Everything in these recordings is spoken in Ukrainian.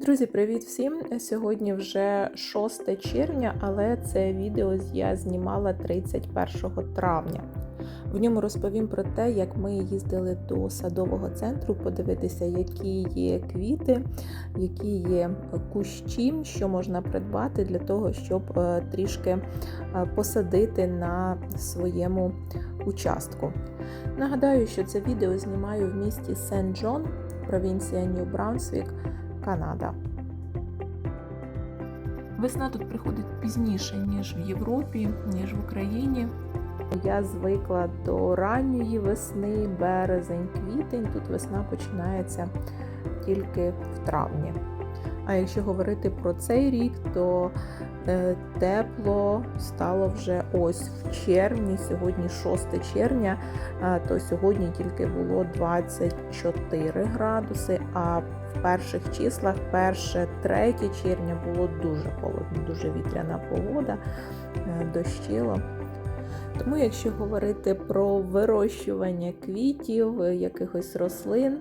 Друзі, привіт всім! Сьогодні вже 6 червня, але це відео я знімала 31 травня. В ньому розповім про те, як ми їздили до садового центру, подивитися, які є квіти, які є кущі, що можна придбати для того, щоб е, трішки е, посадити на своєму участку. Нагадаю, що це відео знімаю в місті Сент-Джон, провінція Нью-Браунсвік, Канада. Весна тут приходить пізніше, ніж в Європі, ніж в Україні. Я звикла до ранньої весни, березень, квітень. Тут весна починається тільки в травні. А якщо говорити про цей рік, то е, тепло стало вже ось в червні, сьогодні 6 червня, е, то сьогодні тільки було 24 градуси, а в перших числах, 1-3 червня було дуже холодно, дуже вітряна погода, е, дощило. Тому, якщо говорити про вирощування квітів, якихось рослин, е,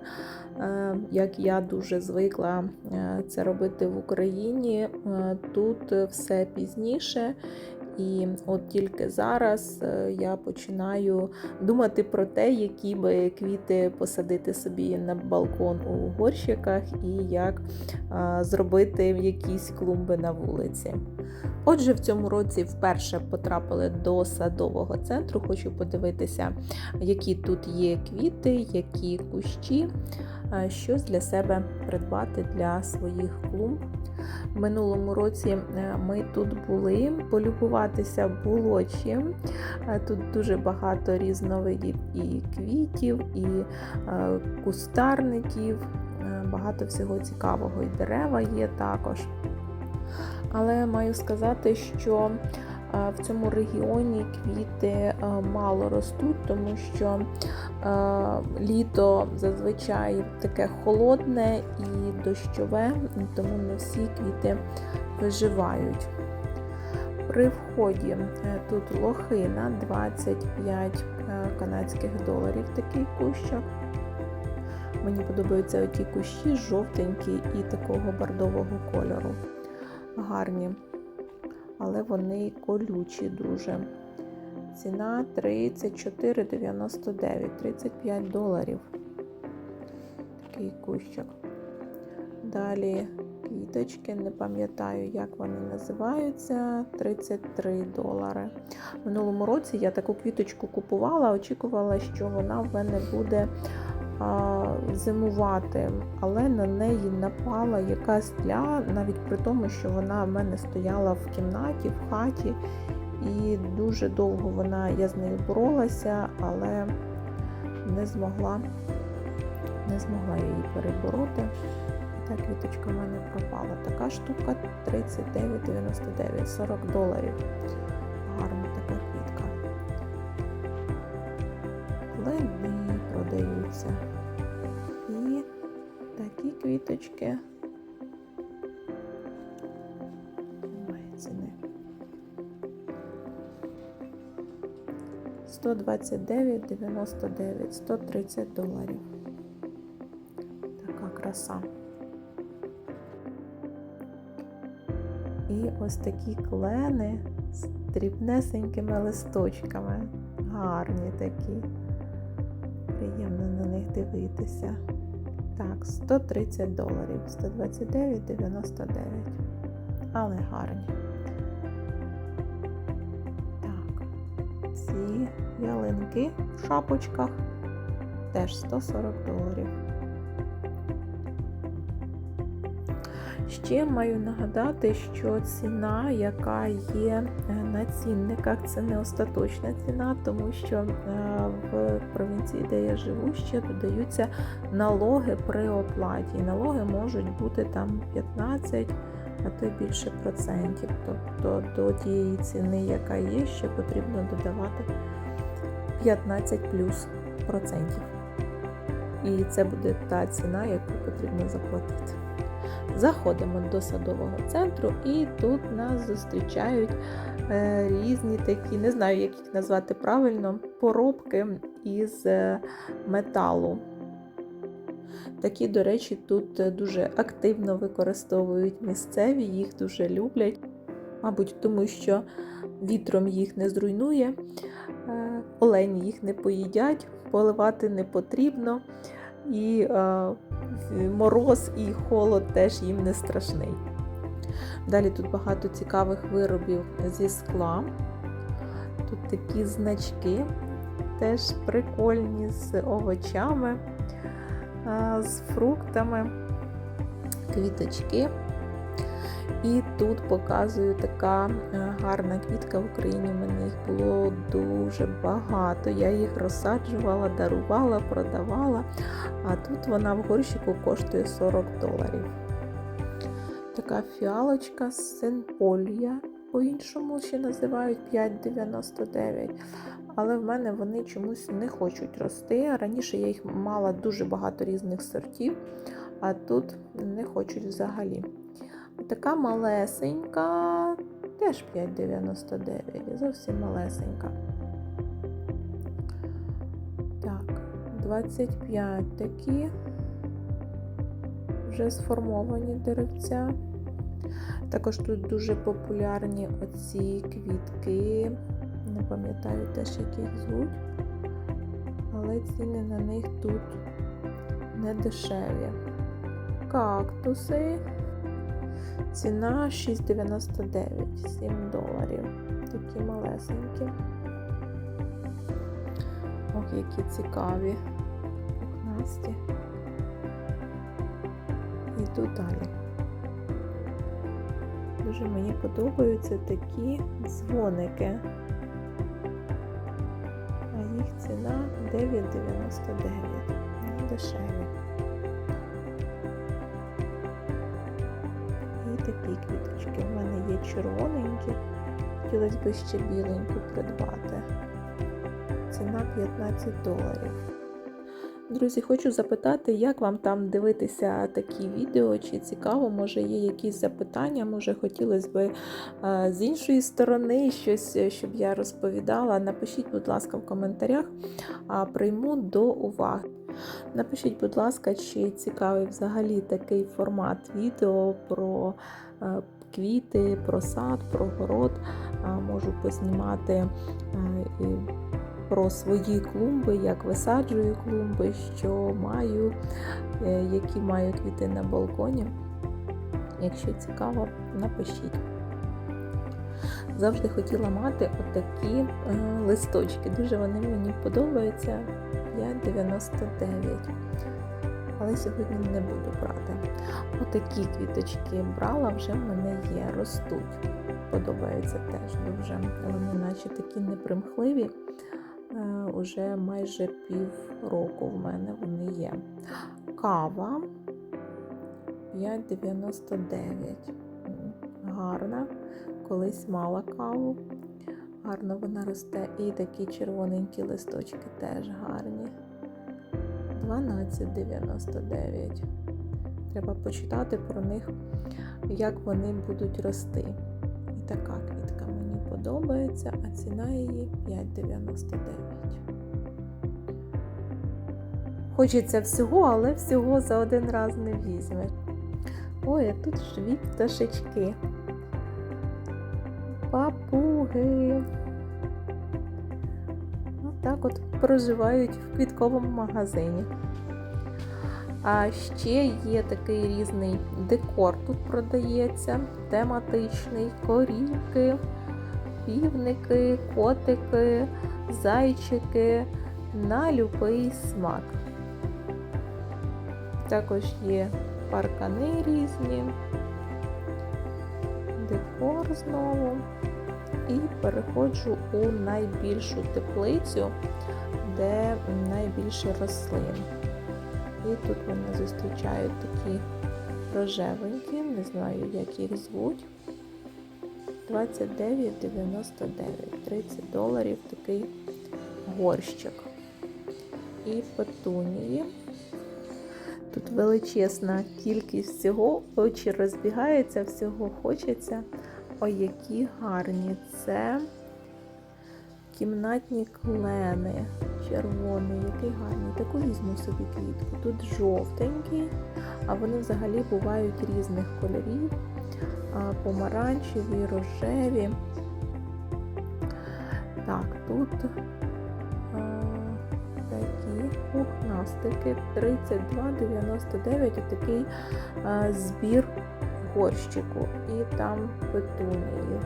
як я дуже звикла е, це робити в Україні, е, тут все пізніше. І от тільки зараз я починаю думати про те, які би квіти посадити собі на балкон у горщиках і як зробити якісь клумби на вулиці. Отже, в цьому році вперше потрапили до садового центру. Хочу подивитися, які тут є квіти, які кущі, щось для себе придбати для своїх клумб. Минулому році ми тут були полюбуватися було чим. Тут дуже багато різновидів і квітів, і кустарників, багато всього цікавого, і дерева є також. Але маю сказати, що в цьому регіоні квіти мало ростуть, тому що літо зазвичай таке холодне і дощове, тому не всі квіти виживають. При вході е, тут лохина 25 е, канадських доларів такий кущок. Мені подобаються оті кущі жовтенькі і такого бордового кольору гарні, але вони колючі дуже. Ціна 34,99, 35 доларів. Такий кущик. Далі квіточки, не пам'ятаю, як вони називаються, 33 долари. Минулому році я таку квіточку купувала, очікувала, що вона в мене буде зимувати, але на неї напала якась тля, навіть при тому, що вона в мене стояла в кімнаті, в хаті, і дуже довго вона, я з нею боролася, але не змогла, не змогла її перебороти. Та квіточка в мене пропала. Така штука 39,99, 40 доларів. Продаються. І такі квіточки. Немає ціни. 129,99, 130 доларів. Така краса. І ось такі клени з дрібнесенькими листочками. Гарні такі. Дивитися. Так, 130 доларів, 129,99. Але гарні. Так, ці ялинки в шапочках теж 140 доларів. Ще маю нагадати, що ціна, яка є на цінниках, це не остаточна ціна, тому що в провінції, де я живу, ще додаються налоги при оплаті. І налоги можуть бути там 15, а то й більше процентів. Тобто до тієї ціни, яка є, ще потрібно додавати 15 плюс процентів. І це буде та ціна, яку потрібно заплатити. Заходимо до садового центру, і тут нас зустрічають е, різні такі, не знаю, як їх назвати правильно, поробки із е, металу. Такі, до речі, тут е, дуже активно використовують місцеві, їх дуже люблять. Мабуть, тому що вітром їх не зруйнує, олені їх не поїдять, поливати не потрібно. І е, мороз і холод теж їм не страшний. Далі тут багато цікавих виробів зі скла. Тут такі значки теж прикольні з овочами, е, з фруктами, квіточки. І тут показую така е, гарна квітка в Україні. У мене їх було дуже багато. Я їх розсаджувала, дарувала, продавала. А тут вона в горщику коштує 40 доларів. Така фіалочка синполія, по-іншому ще називають 5,99. Але в мене вони чомусь не хочуть рости. Раніше я їх мала дуже багато різних сортів, а тут не хочуть взагалі. Така малесенька, теж 5,99, зовсім малесенька. Так, 25 такі вже сформовані деревця. Також тут дуже популярні оці квітки, не пам'ятаю теж, як їх звуть, але ціни на них тут не дешеві. Кактуси. Ціна 6,99, 7 доларів. Такі малесенькі. Ох, які цікаві. Пухнасті. Йду далі. Дуже мені подобаються такі дзвоники. А їх ціна 9,99. Дешеві. Червоненькі. Хотілося б ще біленьку придбати. Ціна 15 доларів. Друзі, хочу запитати, як вам там дивитися такі відео, чи цікаво, може є якісь запитання, може хотілося б е, з іншої сторони щось, е, щоб я розповідала. Напишіть, будь ласка, в коментарях, а прийму до уваги. Напишіть, будь ласка, чи цікавий взагалі такий формат відео про е, квіти, про сад, про город. Можу познімати про свої клумби, як висаджую клумби, що маю, е, які маю квіти на балконі. Якщо цікаво, напишіть. Завжди хотіла мати отакі е, листочки. Дуже вони мені подобаються. 5,99. Але сьогодні не буду брати. Отакі квіточки брала, вже в мене є, ростуть. Подобаються теж дуже. Вони наче такі непримхливі. Е, уже майже пів року в мене вони є. Кава 5,99. Гарна. Колись мала каву. Гарно вона росте. І такі червоненькі листочки теж гарні. 12,99. Треба почитати про них, як вони будуть рости. І така квітка мені подобається, а ціна її 5,99. Хочеться всього, але всього за один раз не візьмеш. Ой, а тут живі пташечки. Отак от проживають в квітковому магазині. А ще є такий різний декор тут продається, тематичний, корівки, півники, котики, зайчики на любий смак. Також є паркани різні, декор знову. І переходжу у найбільшу теплицю, де найбільше рослин. І тут мене зустрічають такі рожевенькі, не знаю, як їх звуть. 29,99, 30 доларів такий горщик. І петунії. Тут величезна кількість всього, очі розбігаються, всього хочеться. Ой, які гарні. Це кімнатні клени. червоний, який гарний. Таку візьму собі квітку. Тут жовтенький, а вони взагалі бувають різних кольорів. Помаранчеві, рожеві. Так, тут а, такі пухнастики 32,99 отакий а, збір в горщику. І там петунії.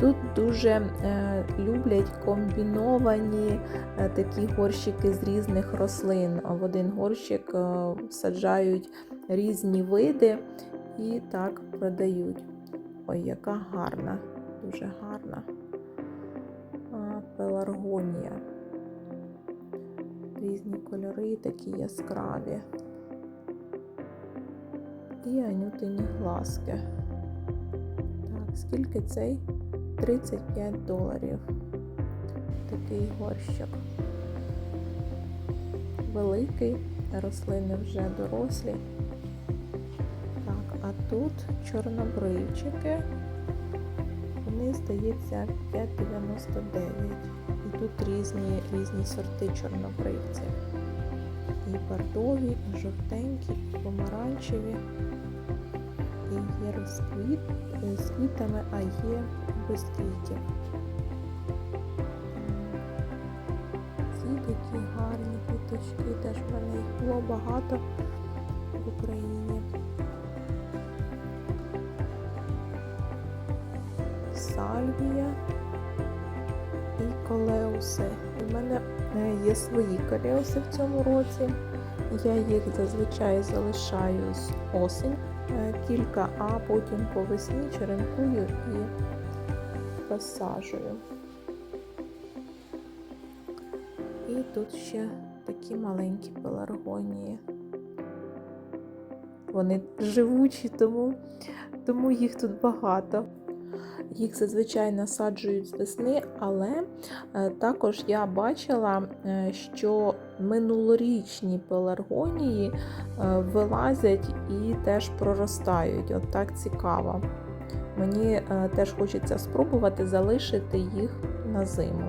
Тут дуже е, люблять комбіновані е, такі горщики з різних рослин. В один горщик е, саджають різні види і так продають. Ой, яка гарна, дуже гарна а, пеларгонія. Різні кольори, такі яскраві. І анютині глазки. Так, скільки цей? 35 доларів. Такий горщик. Великий, рослини вже дорослі. Так, а тут чорнобривчики. Вони, здається, 5,99. І тут різні, різні сорти чорнобривців. І бордові, жовтенькі, помаранчеві. І є розквіт з квітами, а є без квітів. Ці такі гарні квіточки, теж в мене їх було багато в Україні. Сальвія і колеуси. У мене е, є свої колеуси в цьому році. Я їх зазвичай залишаю з осень е, кілька, а потім по весні черенкую і розсаджую. І тут ще такі маленькі пеларгонії. Вони живучі, тому, тому їх тут багато. Їх зазвичай насаджують з весни, але е, також я бачила, е, що минулорічні пеларгонії е, вилазять і теж проростають. От так цікаво. Мені теж хочеться спробувати залишити їх на зиму.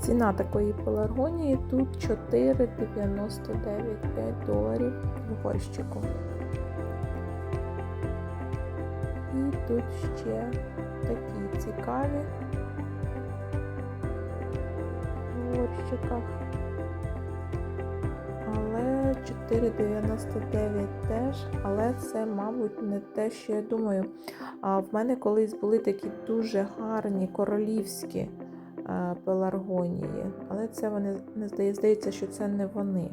Ціна такої пеларгонії тут 4,99 доларів в горщику. Тут ще такі цікаві в горщиках. Але 4,99 теж, але це, мабуть, не те, що я думаю. А в мене колись були такі дуже гарні королівські пеларгонії, але це вони не здається, здається, що це не вони.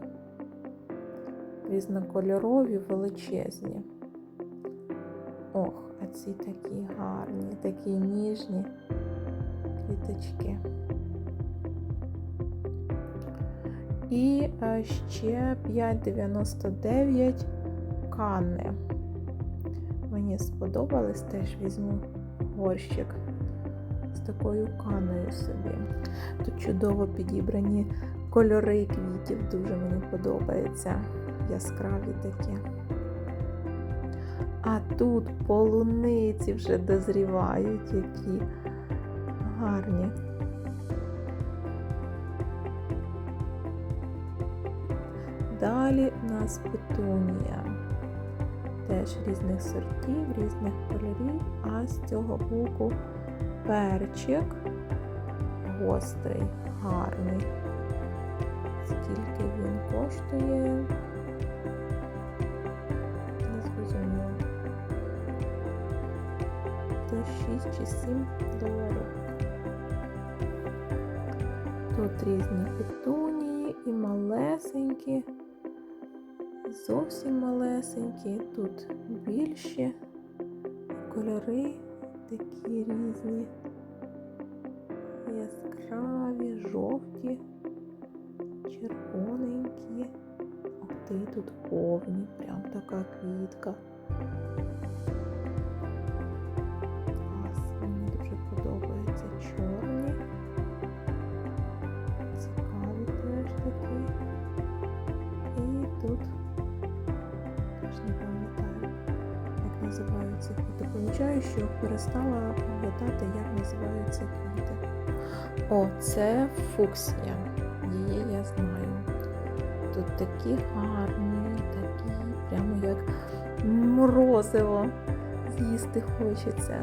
Різнокольорові, величезні. Ох, а ці такі гарні, такі ніжні квіточки. І ще 5,99 канни. Мені сподобались, теж візьму горщик з такою каною собі. Тут чудово підібрані кольори квітів, дуже мені подобається. Яскраві такі. А тут полуниці вже дозрівають, які гарні. Далі у нас петунія. Теж різних сортів, різних кольорів, а з цього боку перчик гострий, гарний. Скільки він коштує? 6 чи 7 доларів. Тут різні петунії і малесенькі, зовсім малесенькі, тут більші кольори такі різні, яскраві, жовті, червоненькі. Ух ти, тут повні, прям така квітка. Що перестала пам'ятати, як називаються квіти. О, це фуксія. Її я знаю. Тут такі гарні, такі, прямо як морозиво. З'їсти хочеться.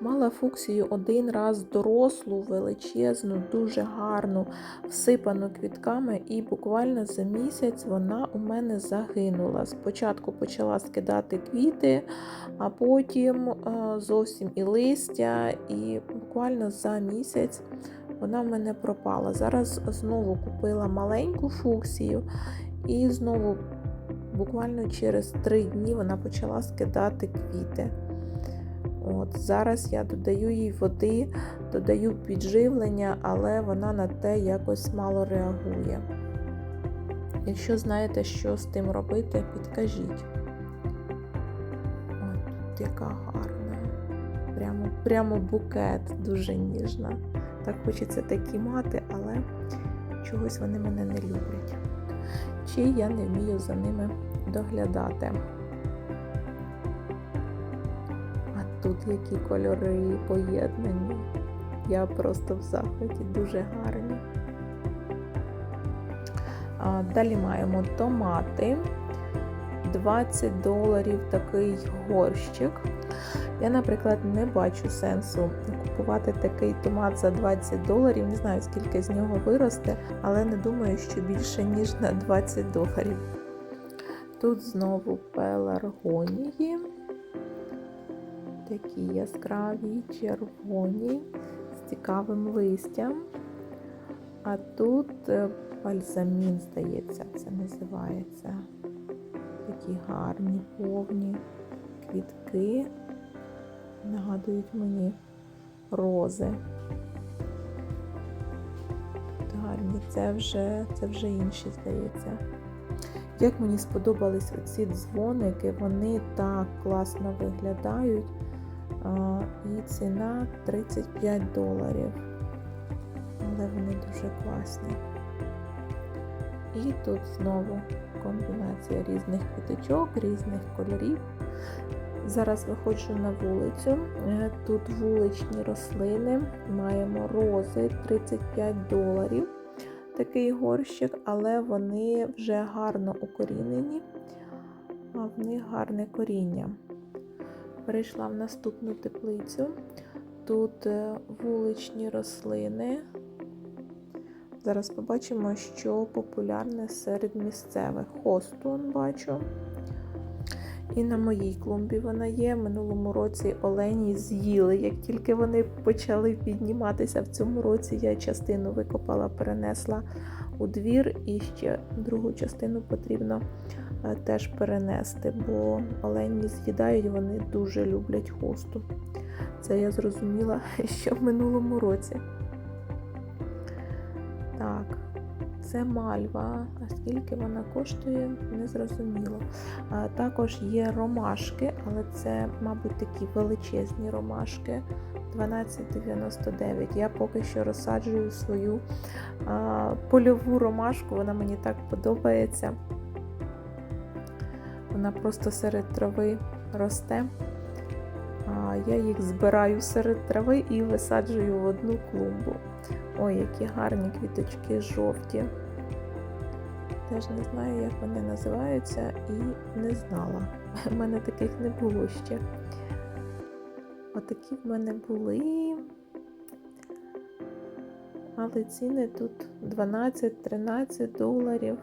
Мала фуксію один раз дорослу, величезну, дуже гарну, всипану квітками, і буквально за місяць вона у мене загинула. Спочатку почала скидати квіти, а потім е, зовсім і листя, і буквально за місяць вона в мене пропала. Зараз знову купила маленьку фуксію, і знову буквально через три дні вона почала скидати квіти. От, Зараз я додаю їй води, додаю підживлення, але вона на те якось мало реагує. Якщо знаєте, що з тим робити, підкажіть. От тут яка гарна. Прямо, прямо букет, дуже ніжна. Так хочеться такі мати, але чогось вони мене не люблять. Чи я не вмію за ними доглядати. Тут які кольори поєднані. Я просто в захваті дуже гарні. Далі маємо томати. 20 доларів такий горщик. Я, наприклад, не бачу сенсу купувати такий томат за 20 доларів. Не знаю, скільки з нього виросте, але не думаю, що більше, ніж на 20 доларів. Тут знову пеларгонії. Такі яскраві, червоні, з цікавим листям. А тут е, бальзамін, здається, це називається. Такі гарні, повні квітки. Нагадують мені рози. Гарні, це вже, це вже інші, здається. Як мені сподобались оці дзвоники, вони так класно виглядають. І ціна 35 доларів. Але вони дуже класні. І тут знову комбінація різних квіточок, різних кольорів. Зараз виходжу на вулицю. Е, Тут вуличні рослини. Маємо рози 35 доларів. Такий горщик, але вони вже гарно укорінені, в них гарне коріння. Перейшла в наступну теплицю. Тут е, вуличні рослини. Зараз побачимо, що популярне серед місцевих. Хостун бачу. І на моїй клумбі вона є. Минулому році олені з'їли. Як тільки вони почали підніматися в цьому році, я частину викопала, перенесла у двір, і ще другу частину потрібно теж перенести, бо олені з'їдають, вони дуже люблять хосту. Це я зрозуміла ще в минулому році. Так, це мальва. А скільки вона коштує, не зрозуміло. А, також є ромашки, але це, мабуть, такі величезні ромашки. 12,99. Я поки що розсаджую свою а, польову ромашку, вона мені так подобається. Вона просто серед трави росте. Я їх збираю серед трави і висаджую в одну клумбу. Ой, які гарні квіточки жовті. Теж не знаю, як вони називаються, і не знала. У мене таких не було ще. Отакі в мене були. Але ціни тут 12-13 доларів.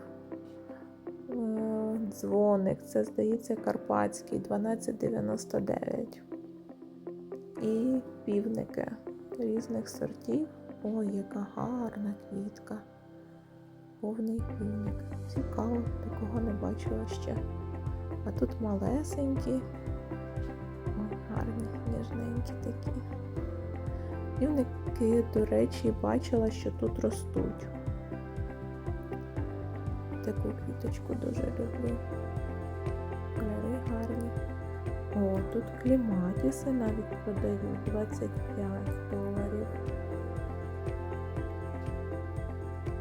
Дзвоник, це, здається, карпатський, 12,99. І півники різних сортів. Ой, яка гарна квітка. Повний півник. Цікаво, такого не бачила ще. А тут малесенькі, Ой, гарні, ніжненькі такі. Півники, до речі, бачила, що тут ростуть. Таку квіточку дуже люблю. Кольори гарні. О, тут кліматіси навіть продають 25 доларів.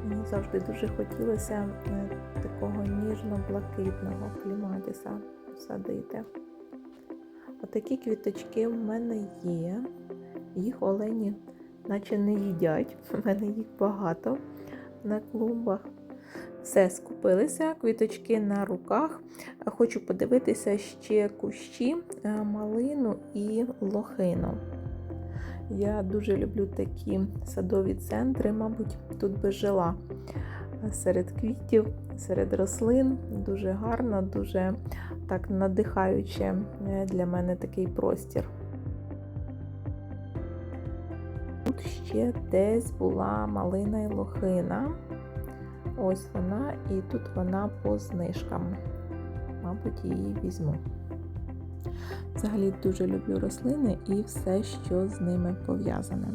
Мені завжди дуже хотілося е, такого ніжно-блакитного кліматіса садити. Отакі квіточки в мене є. Їх олені наче не їдять, в мене їх багато. на клумбах. Все, скупилися, квіточки на руках. Хочу подивитися ще кущі, е, малину і лохину. Я дуже люблю такі садові центри, мабуть, тут би жила серед квітів, серед рослин. Дуже гарно, дуже так надихаюче е, для мене такий простір. Тут ще десь була малина і лохина. Ось вона, і тут вона по знижкам. Мабуть, її візьму. Взагалі дуже люблю рослини і все, що з ними пов'язане.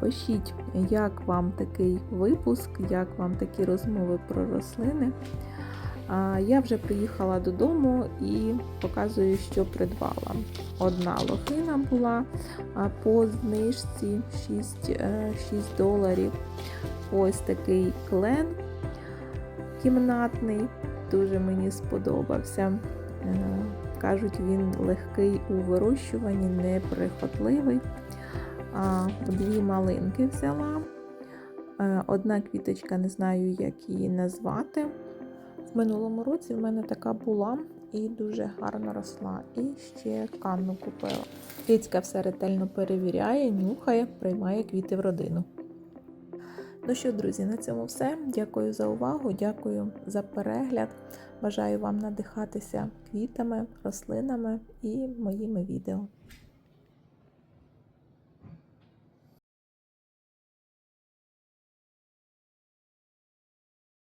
Пишіть, як вам такий випуск, як вам такі розмови про рослини. А, Я вже приїхала додому і показую, що придбала. Одна лохина була по знижці 6, е, 6 доларів. Ось такий клен кімнатний, дуже мені сподобався. Е, Кажуть, він легкий у вирощуванні, неприхотливий. Дві малинки взяла. Е, Одна квіточка, не знаю, як її назвати. В минулому році в мене така була і дуже гарно росла. І ще канну купила. Кицька все ретельно перевіряє, нюхає, приймає квіти в родину. Ну що, друзі, на цьому все. Дякую за увагу, дякую за перегляд. Бажаю вам надихатися квітами, рослинами і моїми відео.